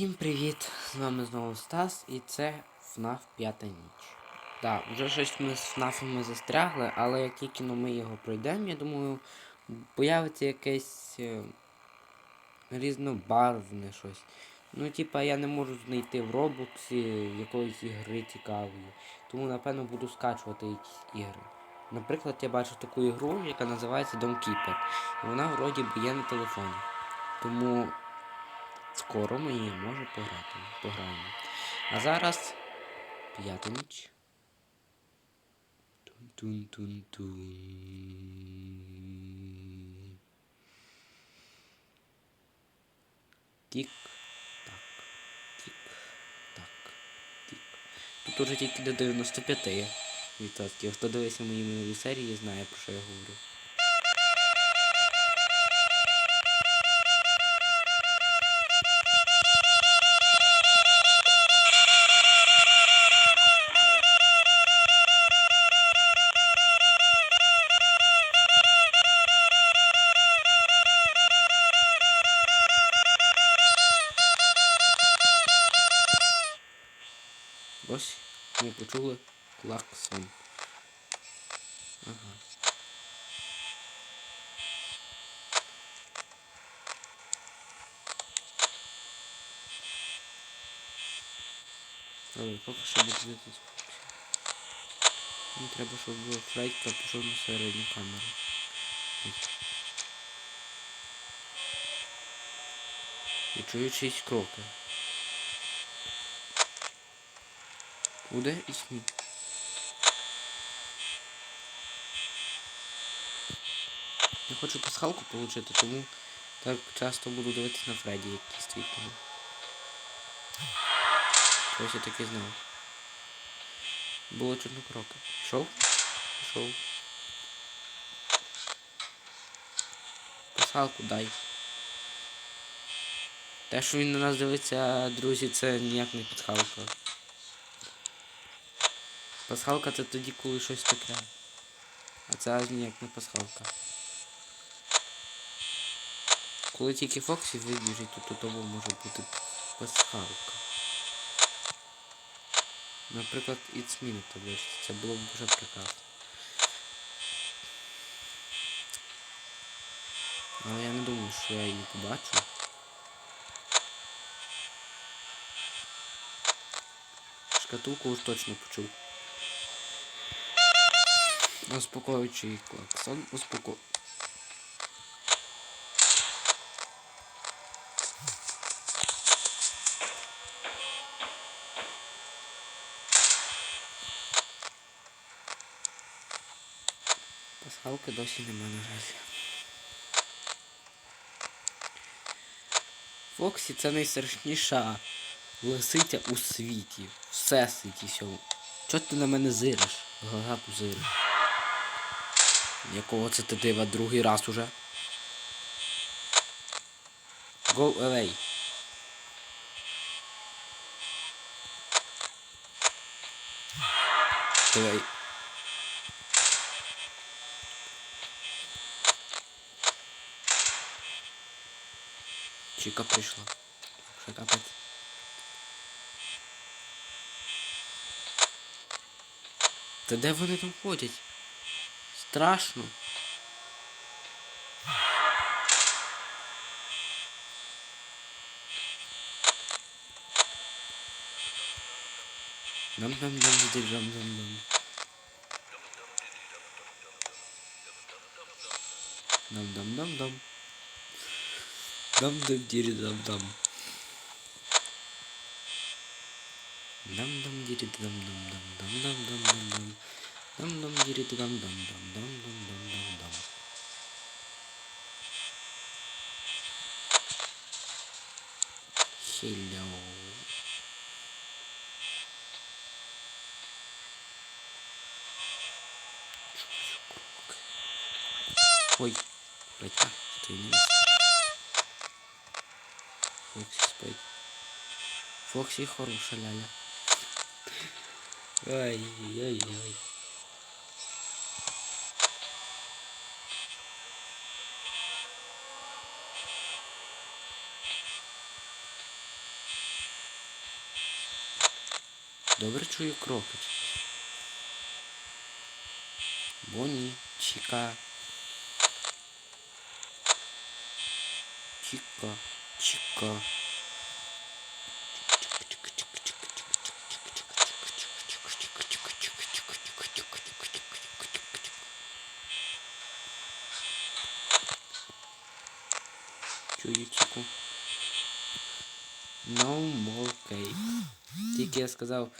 Всім привіт! З вами знову Стас і це FNAF 5 ніч. Так, вже щось ми з FNAF застрягли, але як тільки ну, ми його пройдемо, я думаю, появиться якесь е, різнобарвне щось. Ну, типа, я не можу знайти в Роблоксі якоїсь ігри цікавої. Тому, напевно, буду скачувати якісь ігри. Наприклад, я бачу таку ігру, яка називається Dom Keeper. І вона вроді би є на телефоні. Тому скоро ми її може пограти. Пограємо. А зараз п'ята ніч. Тун-тун-тун-тун. Тік-так. Тік-так. Тік. Тут уже тільки до 95 відсотків. Хто дивився мої минулі серії, знає про що я говорю. ми почули клаксон. Ага. Але поки що буде дивитися. Мені треба, щоб Фрейдка пішов на середню камеру. Ось. І чую чиїсь кроки. Буде і смі. Я хочу пасхалку отримати, тому так часто буду дивитися на Фредді, твій канал. Ось я таки знав. Було чудно кроки. Пішов? Пішов. Пасхалку дай. Те, що він на нас дивиться, друзі, це ніяк не пасхалка. Пасхалка це тоді, коли щось таке. А це аж ніяк не пасхалка. Коли тільки Фоксі вибіжить, то того може бути пасхалка. Наприклад, It's Me на. Це було б дуже прекрасно. Але я не думаю, що я її побачу. Шкатулку уж точно почув. Успокоюючий клаксон, успоко... Пасхалки досі нема наразі. Фоксі це найстрашніша лисиця у світі. Всесвіті всьому. Чого ти на мене зириш? Глаза пузириш. Якого це ти дива другий раз уже? Go away. Давай. Чика прийшла. Що капець? Та де вони там ходять? Страшно. дам дам дам дам дам дам дам дам дам дам дам дам дири дам дам дам дам дири дам дам дам дам дам дам дам дам дам дири дам дам дам дам дам дам дам дам Hello. Ой, Фредька, стой на месте. Фоксі спить. Фоксі хороша ляля. Ай-яй-яй. Добре чую кроки. Боні, Чіка. Чіка, Чіка. Чую Чіку. No more cake. Тільки я сказав,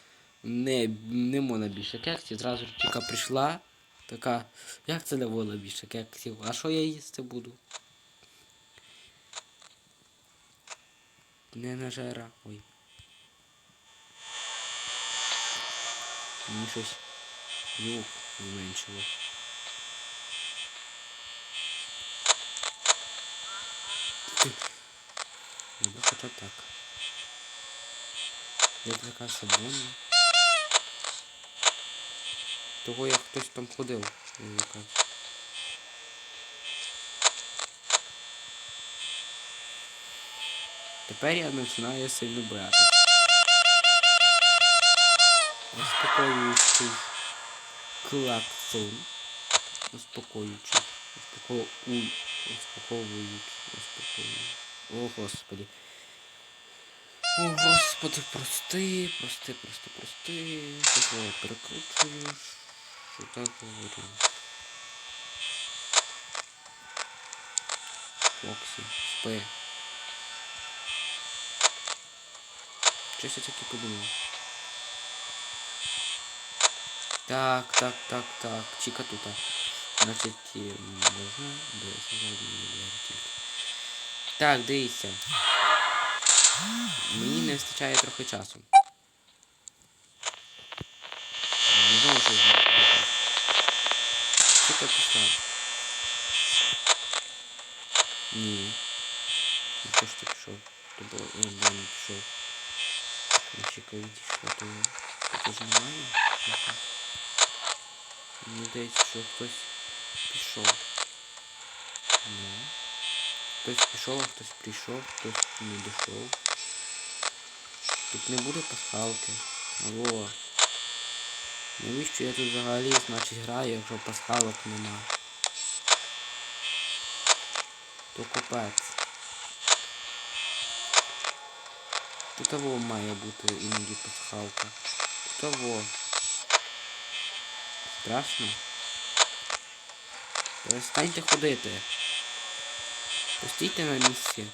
Не, не можна більше кексів, зразу Чіка прийшла. Така, як це не можна більше кексів? А що я їсти буду? Не нажера. Ой. Мені щось звук зменшило. Добре, хоча так. Як така сабоні. Того як хтось там ходив. якась. Тепер я починаю сильно боятися. Успокоюючий клаксон. Успокоюючий. Успокоюючий. Успокоюючий. О, господи. О, господи, прости, прости, прости, прости. Такого перекручую. Так говорю. Фоксі, спи. Щось я таки подумав. Так, так, так, так. Чіка тут. Значить, можна дивитися. Так, дивіться. Мені не вистачає трохи часу. Не знову щось зробити. Чіка пішла. Ні. Ну хто ж ти пішов? То було, о, да, не пішов. На Чіка відійшла, то це ж нормально? Чи що? Мені здається, що хтось пішов. Ну. Хтось пішов, а хтось прийшов, хтось не дійшов. Тут не буде пасхалки. Алло. Навіщо я тут взагалі, значить, граю, якщо пасхалок нема? То купець. Того має бути іноді пасхалка. Тут того. Страшно? Перестаньте ходити. Постійте на місці.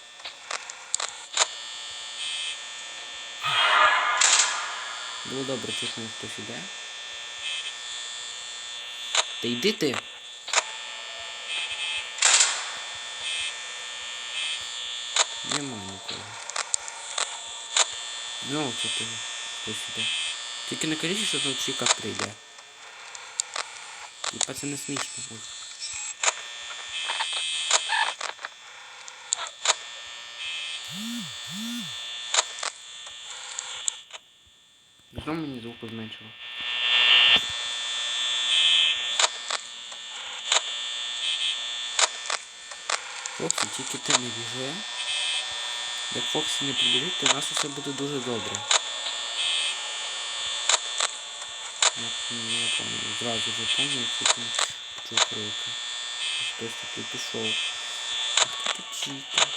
Було добре, чутно, хтось іде. Та йди ти. Нема нікого. Ну, це ти хтось. Тільки не кажіть, що тут Чіка прийде. Типа це не смішно. Ой. Знову мені звуку зменшило. Фоксі, тільки ти не біжи. Як Фоксі не прибіжить, то у нас усе буде дуже добре. Я не пам'ятаю, зразу вже пам'ятаю, як там почув кроки. Хтось таки пішов. А хто тут чіка?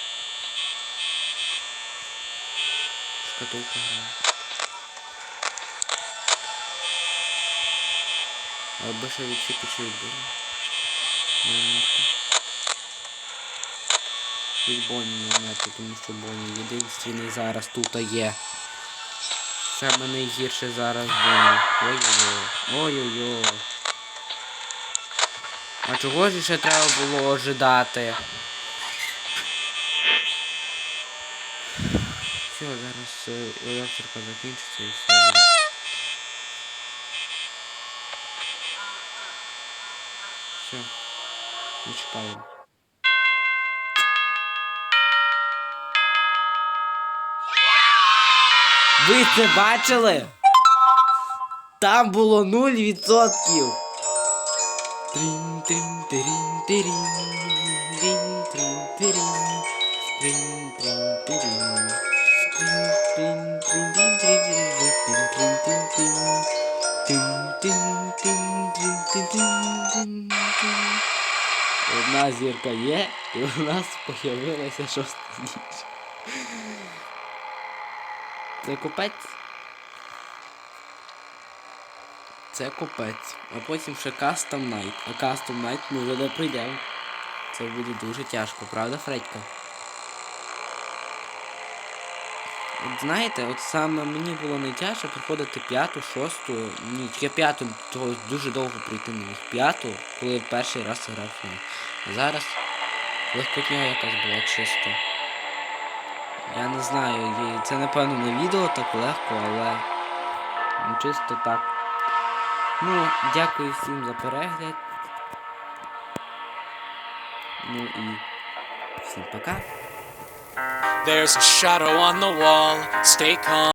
Шкатулка грає. Аби ще від чіки чи було. Немножко. Бонні знати, тому що Бонні єдиний зараз тут є. Саме найгірше зараз Бонні. Ой-ой-ой. Ой-ой-ой. А чого ж ще треба було ожидати? Все, зараз е, електрика закінчиться і все. Все. Не чекаємо. Ви це бачили? Там було 0%. Одна зірка є, і у нас з'явилася шоста зірка. Це копець. Це копець. А потім ще Custom Night. А Custom Night ми вже не прийдемо. Це буде дуже тяжко, правда, Фредька? От знаєте, от саме мені було найтяжче проходити п'яту, шосту ніч. Я п'яту того дуже довго прийти не. П'яту, коли перший раз грав. А зараз легкотня якась була чисто. Я не знаю, це напевно не відео так легко, але ну, чисто так. Ну, дякую всім за перегляд. Ну і всім пока. There's a shadow on the wall. Stay calm.